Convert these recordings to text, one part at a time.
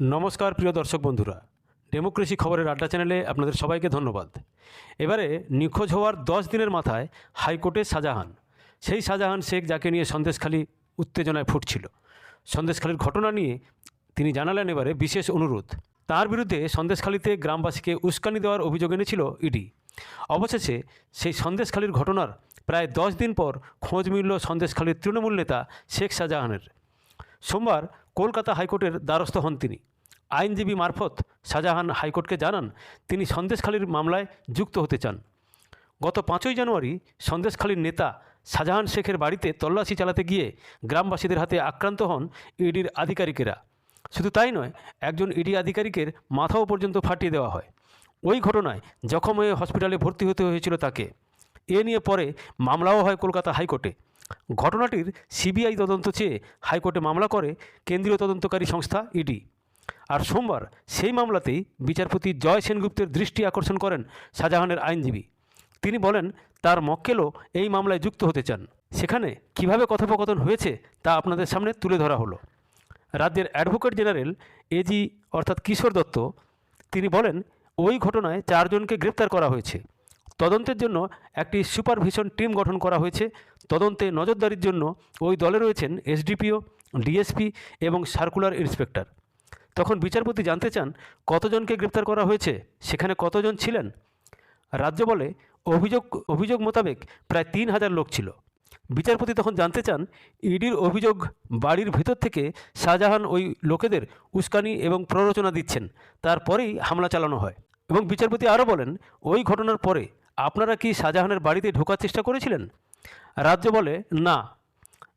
নমস্কার প্রিয় দর্শক বন্ধুরা। ডেমোক্রেসি খবরের আড্ডা চ্যানেলে আপনাদের সবাইকে ধন্যবাদ। এবারে নিখোঁজ হওয়ার দশ দিনের মাথায় হাইকোর্টে শাহজাহান সেই শাহজাহান শেখ যাকে নিয়ে সন্দেশখালী উত্তেজনায় ফুটছিল। সন্দেশখালীর ঘটনা নিয়ে তিনি জানালেন এবারে বিশেষ অনুরোধ। তার বিরুদ্ধে সন্দেশখালীতে গ্রামবাসীকে উস্কানি দেওয়ার অভিযোগ এনেছিল ইডি। অবশেষে সেই সন্দেশখালীর ঘটনার প্রায় দশ দিন পর খোঁজ মিলল সন্দেশখালীর তৃণমূল নেতা শেখ শাহজাহানের সোমবার কলকাতা হাইকোর্টের দ্বারস্থ হন তিনি। আইনজীবী মারফত শাহজাহান হাইকোর্টকে জানান, তিনি সন্দেশখালীর মামলায় যুক্ত হতে চান। গত পাঁচই জানুয়ারি সন্দেশখালীর নেতা শাহজাহান শেখের বাড়িতে তল্লাশি চালাতে গিয়ে গ্রামবাসীদের হাতে আক্রান্ত হন ইডির আধিকারিকেরা। শুধু তাই নয়, একজন ইডি আধিকারিকের মাথাও পর্যন্ত ফাটিয়ে দেওয়া হয়। ওই ঘটনায় জখম হয়ে হসপিটালে ভর্তি হতে হয়েছিল তাকে। এ নিয়ে পরে মামলাও হয় কলকাতা হাইকোর্টে। ঘটনাটির সিবিআই তদন্ত চেয়ে হাইকোর্টে মামলা করে কেন্দ্রীয় তদন্তকারী সংস্থা ইডি। আর সোমবার সেই মামলাতেই বিচারপতি জয় সেনগুপ্তের দৃষ্টি আকর্ষণ করেন শাহজাহানের আইনজীবী। তিনি বলেন, তার মক্কেলও এই মামলায় যুক্ত হতে চান। সেখানে কীভাবে কথোপকথন হয়েছে তা আপনাদের সামনে তুলে ধরা হলো। রাজ্যের অ্যাডভোকেট জেনারেল এজি অর্থাৎ কিশোর দত্ত, তিনি বলেন, ওই ঘটনায় চারজনকে গ্রেপ্তার করা হয়েছে। তদন্তের জন্য একটি সুপারভিশন টিম গঠন করা হয়েছে। তদন্তে নজরদারির জন্য ওই দলে রয়েছেন এসডিপিও, ডিএসপি এবং সার্কুলার ইন্সপেক্টর। তখন বিচারপতি জানতে চান, কতজনকে গ্রেপ্তার করা হয়েছে? সেখানে কতজন ছিলেন? রাজ্য বলে অভিযোগ অভিযোগ মোতাবেক প্রায় তিন হাজার লোক ছিল। বিচারপতি তখন জানতে চান, ইডির অভিযোগ বাড়ির ভেতর থেকে শাহজাহান ওই লোকেদের উস্কানি এবং প্ররোচনা দিচ্ছেন। তারপরেই হামলা চালানো হয়। এবং বিচারপতি আরও বলেন, ওই ঘটনার পরে আপনারা কি শাহজাহানের বাড়িতে ঢোকার চেষ্টা করেছিলেন? রাজ্য বলে, না।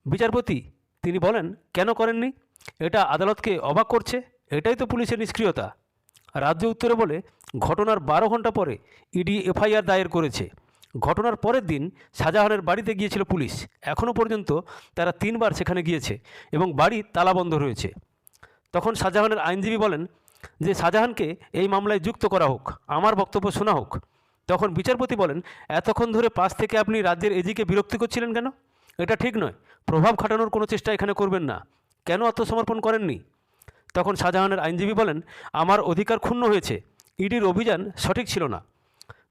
বিচারপতি, তিনি বলেন, কেন করেননি? এটা আদালতকে অবাক করছে। এটাই তো পুলিশের নিষ্ক্রিয়তা। রাজ্য উত্তরে বলে, ঘটনার বারো ঘণ্টা পরে ইডি এফআইআর দায়ের করেছে। ঘটনার পরের দিন শাহজাহানের বাড়িতে গিয়েছিল পুলিশ। এখনও পর্যন্ত তারা তিনবার সেখানে গিয়েছে এবং বাড়ি তালাবন্ধ রয়েছে। তখন শাহজাহানের আইনজীবী বলেন যে, শাহজাহানকে এই মামলায় যুক্ত করা হোক। আমার বক্তব্য শোনা হোক। তখন বিচারপতি বলেন, এতক্ষণ ধরে পাশ থেকে আপনি রাজ্যের এজিকে বিরক্তি করছিলেন কেন? এটা ঠিক নয়। প্রভাব খাটানোর কোনো চেষ্টা এখানে করবেন না। কেন আত্মসমর্পণ করেননি? তখন শাহজাহানের আইনজীবী বলেন, আমার অধিকার ক্ষুণ্ণ হয়েছে। ইডির অভিযান সঠিক ছিল না।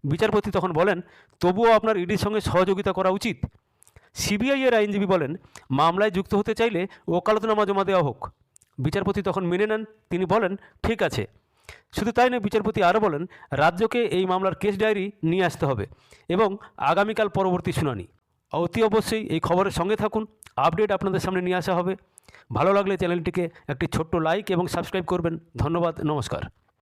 বিচারপতি তখন বলেন, তবুও আপনার ইডির সঙ্গে সহযোগিতা করা উচিত। সিবিআই এর আইনজীবী বলেন, মামলায় যুক্ত হতে চাইলে ওকালতনামা জমা দেওয়া হোক। বিচারপতি তখন মেনে নেন। তিনি বলেন, ঠিক আছে। শুধু তাই নয়, বিচারপতি আরও বলেন, রাজ্যকে এই মামলার কেস ডায়েরি নিয়ে আসতে হবে এবং আগামীকাল পরবর্তী শুনানি। অতি অবশ্যই এই খবরের সঙ্গে থাকুন, আপডেট আপনাদের সামনে নিয়ে আসা হবে। ভালো লাগলে চ্যানেলটিকে একটি ছোট্ট লাইক এবং সাবস্ক্রাইব করবেন। ধন্যবাদ, নমস্কার।